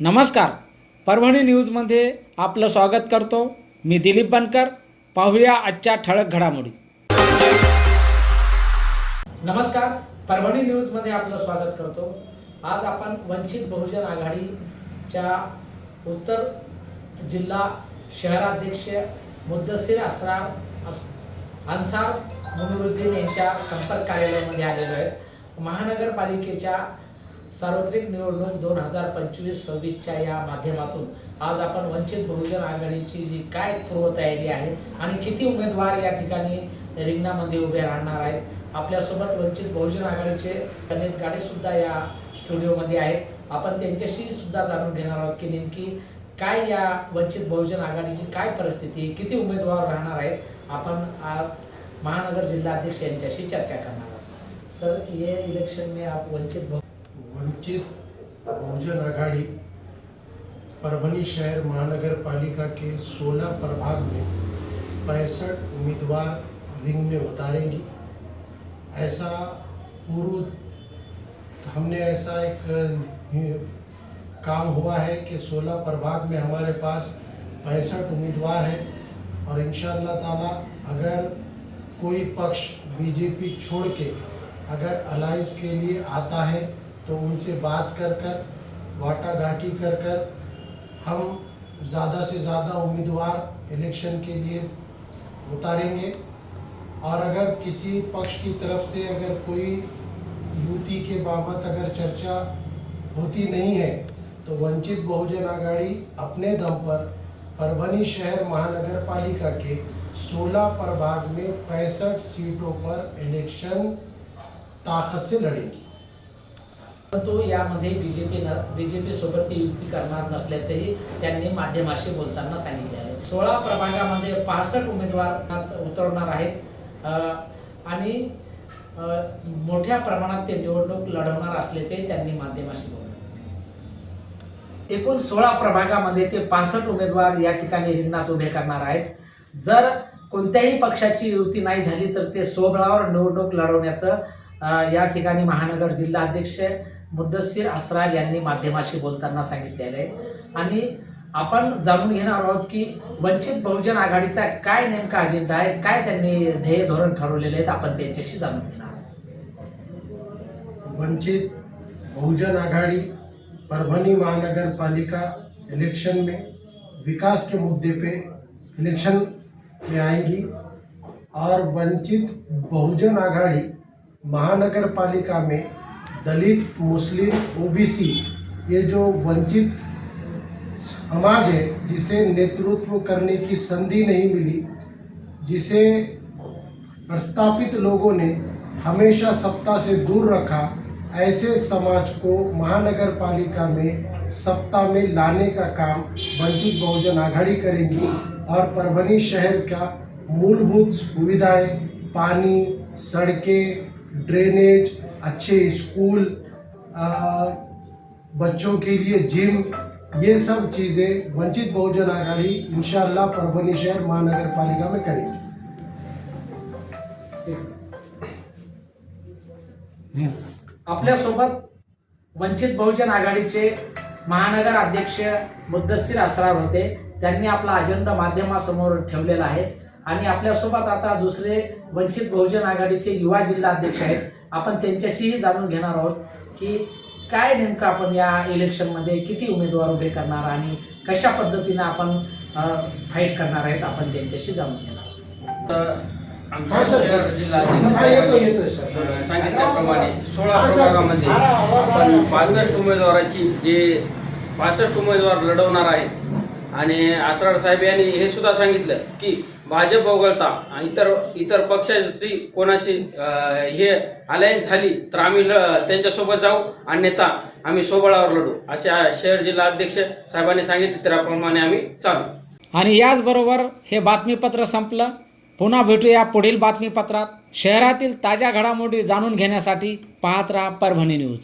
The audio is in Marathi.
नमस्कार. परभणी न्यूजमध्ये आपलं स्वागत करतो. मी दिलीप बनकर. पाहूया आजच्या ठळक घडामोडी. नमस्कार. परभणी न्यूजमध्ये आपलं स्वागत करतो. आज आपण वंचित बहुजन आघाडीच्या उत्तर जिल्हा शहराध्यक्ष मुद्दसीर असरार अस अन्सार मुनिरुद्दीन यांच्या संपर्क कार्यालयामध्ये आलेलो आहेत. महानगरपालिकेच्या सार्वत्रिक निवडणूक दोन हजार पंचवीस सव्वीसच्या या माध्यमातून आज आपण वंचित बहुजन आघाडीची जी काय पूर्वतयारी आहे आणि किती उमेदवार या ठिकाणी रिंगणामध्ये उभे राहणार आहेत आपल्यासोबत वंचित बहुजन आघाडीचे गणेश गाडे सुद्धा या स्टुडिओमध्ये आहेत. आपण त्यांच्याशी सुद्धा जाणून घेणार आहोत की नेमकी काय या वंचित बहुजन आघाडीची काय परिस्थिती आहे, किती उमेदवार राहणार आहेत आपण आज महानगर जिल्हाध्यक्ष यांच्याशी चर्चा करणार आहोत. सर ये इलेक्शन में आप वंचित बहु वंचित बहुजन आघाड़ी परभनी शहर महानगर पालिका के 16 प्रभाग में पैंसठ उम्मीदवार रिंग में उतारेंगी। ऐसा पूर्व हमने ऐसा एक काम हुआ है कि 16 प्रभाग में हमारे पास पैंसठ उम्मीदवार हैं और इन ताला अगर कोई पक्ष बीजेपी छोड़ के अगर अलायंस के लिए आता है तो उनसे बात कर कर, वाटाघाटी कर कर हम ज़्यादा से ज़्यादा उम्मीदवार इलेक्शन के लिए उतारेंगे। और अगर किसी पक्ष की तरफ़ से अगर कोई युति के बाबत अगर चर्चा होती नहीं है तो वंचित बहुजन आघाड़ी अपने दम पर परभनी शहर महानगर पालिका के 16 प्रभाग में पैंसठ सीटों पर इलेक्शन ताकत से लड़ेगी। परंतु यामध्ये बीजेपीनं बीजेपी सोबत युती करणार नसल्याचंही त्यांनी माध्यमाशी बोलताना सांगितले आहे. सोळा प्रभागामध्ये पासष्ट उमेदवार उतरवणार आहेत. आणि मोठ्या प्रमाणात ते निवडणूक लढवणार असल्याचेही त्यांनी माध्यमाशी बोलले. एकूण सोळा प्रभागामध्ये ते पासष्ट उमेदवार या ठिकाणी रिंगणात उभे करणार आहेत. जर कोणत्याही पक्षाची युती नाही झाली तर ते सोबळावर निवडणूक लढवण्याचं या ठिकाणी महानगर जिल्हा अध्यक्ष मुद्दसीर असरार यांनी माध्यमाशी बोलताना सांगितलेलं आहे. आणि आपण जाणून घेणार आहोत की वंचित बहुजन आघाडीचा काय नेमका अजेंडा आहे काय त्यांनी ध्येय धोरण ठरवलेले आहेत आपण त्यांच्याशी जाणून घेणार आहोत. वंचित बहुजन आघाड़ी परभनी महानगर पालिका इलेक्शन में विकास के मुद्दे पे इलेक्शन में आएंगी और वंचित बहुजन आघाड़ी महानगर पालिका में दलित, मुस्लिम, ओबीसी, ये जो वंचित समाज है, जिसे नेतृत्व करने की संधि नहीं मिली, जिसे प्रस्तापित लोगों ने हमेशा सत्ता से दूर रखा, ऐसे समाज को महानगर पालिका में सत्ता में लाने का काम वंचित बहुजन आघाड़ी करेगी और परभनी शहर का मूलभूत सुविधाएँ, पानी, सड़कें, ड्रेनेज अच्छे स्कूल बच्चों के लिए जिम ये सब चीज़ें वंचित बहुजन आघाड़ी इन परभनी शहर महानगर पालिका में करेगी। आपल्यासोबत वंचित बहुजन आघाडीचे महानगर अध्यक्ष मुद्दसीर असरार होते. त्यांनी आपला अजेंडा माध्यमासमोर ठेवलेला आहे. आणि आपल्यासोबत आता दुसरे वंचित बहुजन आघाडीचे युवा जिल्हा अध्यक्ष आहेत आपण त्यांच्याशीही जाणून घेणार आहोत की काय नेमकं आपण या इलेक्शनमध्ये किती उमेदवार उभे करणार आणि कशा पद्धतीनं आपण फाईट करणार आहेत आपण त्यांच्याशी जाणून घेणार आहोत तर आमच्या. शहर जिल्हा सांगितल्याप्रमाणे सोळा. प्रभागामध्ये. आपण पासष्ट उमेदवाराची जे पासष्ट उमेदवार लढवणार आहेत आणि आसराड साहेब यांनी हे सुद्धा सांगितलं की भाजप वगळता इतर इतर पक्षाशी कोणाशी हे अलायन्स झाली तर आम्ही ल त्यांच्यासोबत जाऊ अन्यथा आम्ही सोबळावर लढू. असे शहर जिल्हा अध्यक्ष साहेबांनी सांगितले त्याप्रमाणे आम्ही चालू. आणि याचबरोबर हे बातमीपत्र संपलं. पुन्हा भेटूया पुढील बातमीपत्रात. शहरातील ताज्या घडामोडी जाणून घेण्यासाठी पाहत राहा परभणी न्यूज.